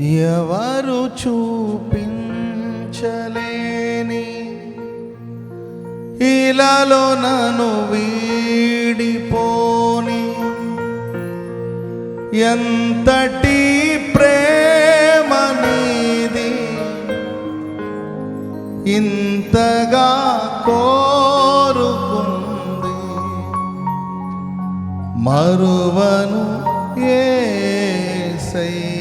ఎవరు చూపించలేని ఇలాలో నన్ను వీడిపోని. ఎంతటి ప్రేమ నీది? ఇంతగా కోరుకుంది. మరువను ఏసయ్యా.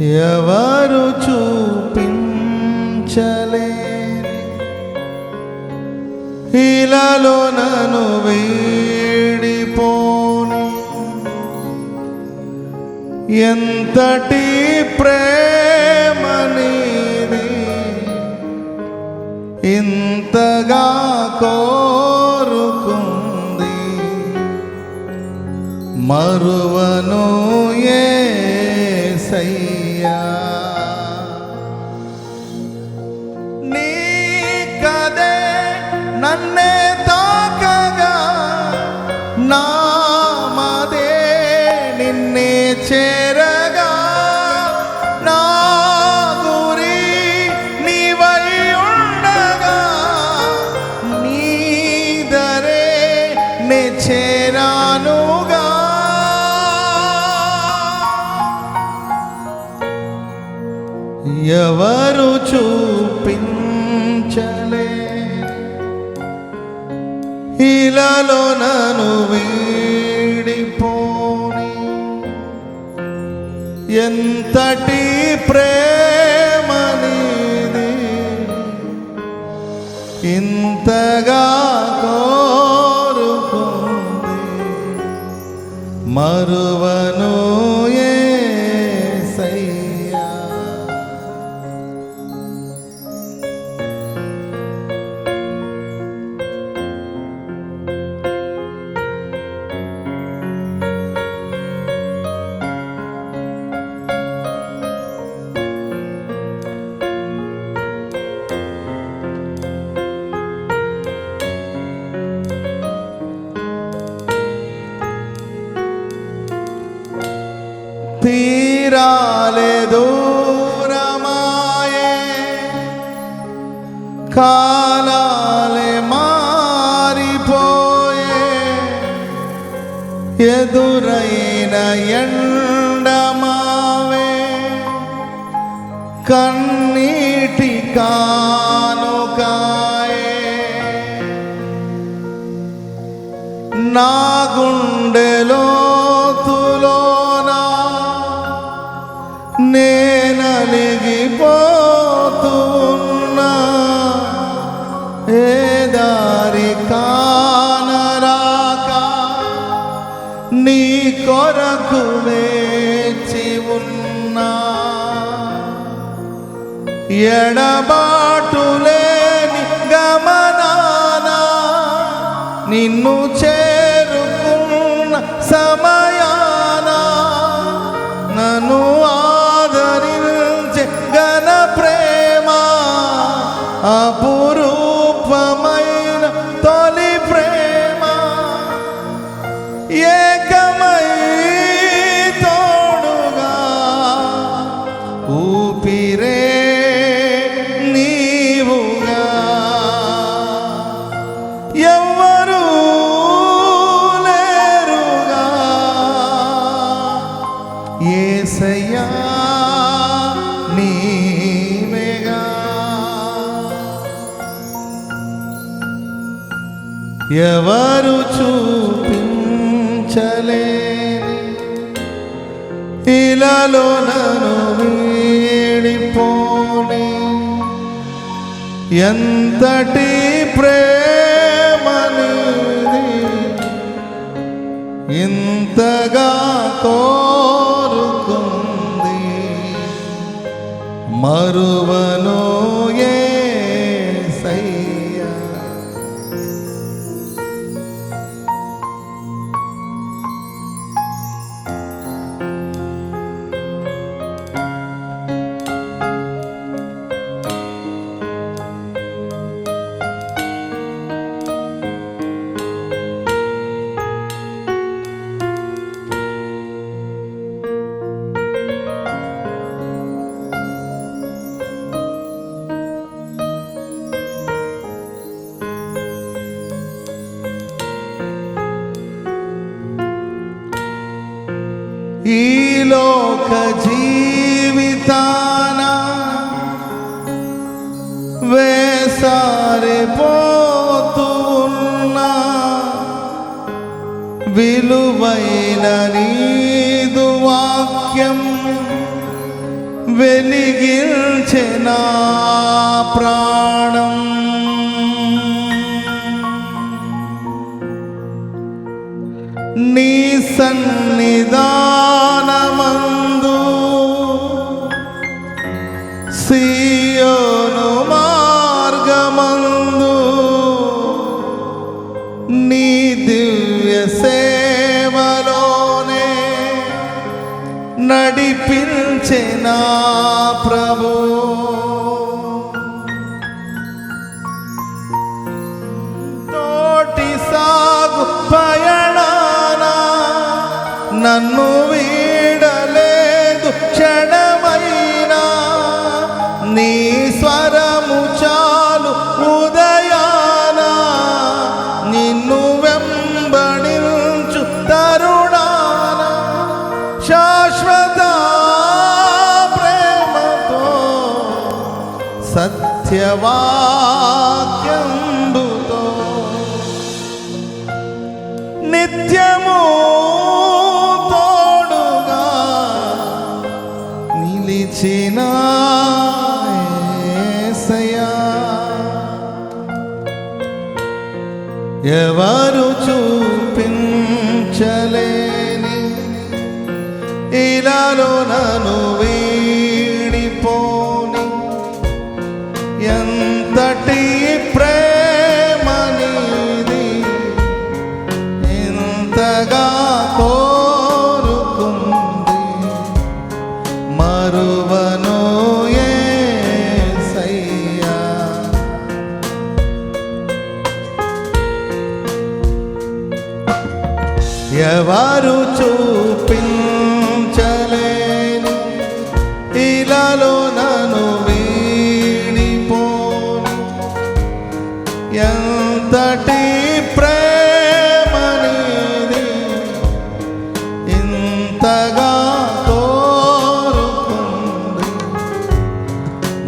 ఎవరు చూపించలేని ఇలాలో నన్ను వేడిపోను. ఎంతటి ప్రేమ నీది ఇంతగా కోరుకుంది. మరువను ఏసయ్యా నీ కదే నన్నే తాకగా నామదే నిన్నే చేరగా. నా గురి నీవై ఉండగా నీదరే నే చేరానుగా. ఎవరు చూపించలే? ఇలాలో నను వీడిపోని ఎంతటి ప్రేమనిది ఇంతగా కోరుకుంది మరువను కాలాలే మారిపోయే. ఎదురైన ఎండమావే కన్నీటి కానుకాయే. నా గుండెలో కొరకు వేచి ఉన్నా. ఎడబాటులేని గమనానా నిన్ను చే ఎవరు చూపించలేని ఇలాలో నన్ను వీడిపోని ఎంతటి ప్రేమ ఇంతగా కోరుకుంది మరువను ఈ లోక జీవితాన వేసారి పోతున్నా విలువైన నీదు వాక్యం వెలిగిల్చెనా ప్రాణ. నీ దివ్య సేవలోనే నడిపించెనా ప్రభు. సాగు నన్ను నిత్యము తోడుగా నిలిచిన ఎవరు చూపించలేని ఇలాలో నను ఎవరు చూపించలేను. ఇలాలో నన్ను వీడిపోను. ఎంతటి ప్రేమనిది ఇంతగా కోరుకుంది.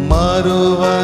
మరువ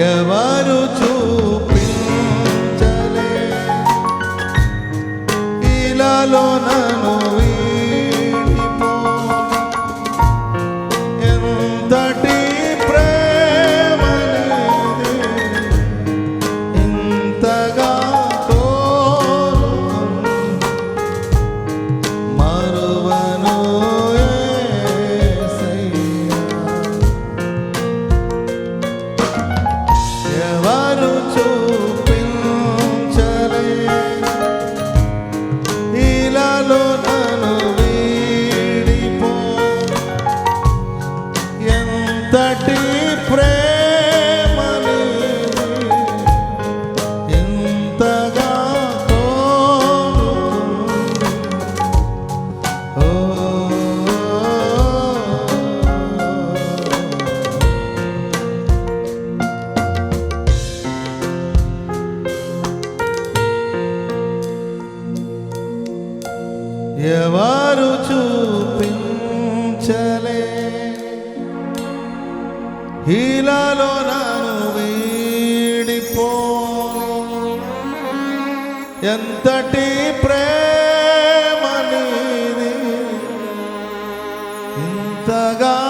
Yeah, ఇలాలో నన్ను వీడిపో. ఎంతటి ఎవరు చూపించలే. హీలాలో నాను వీడిపో. ఎంతటి ప్రేమ నీది ఇంతగా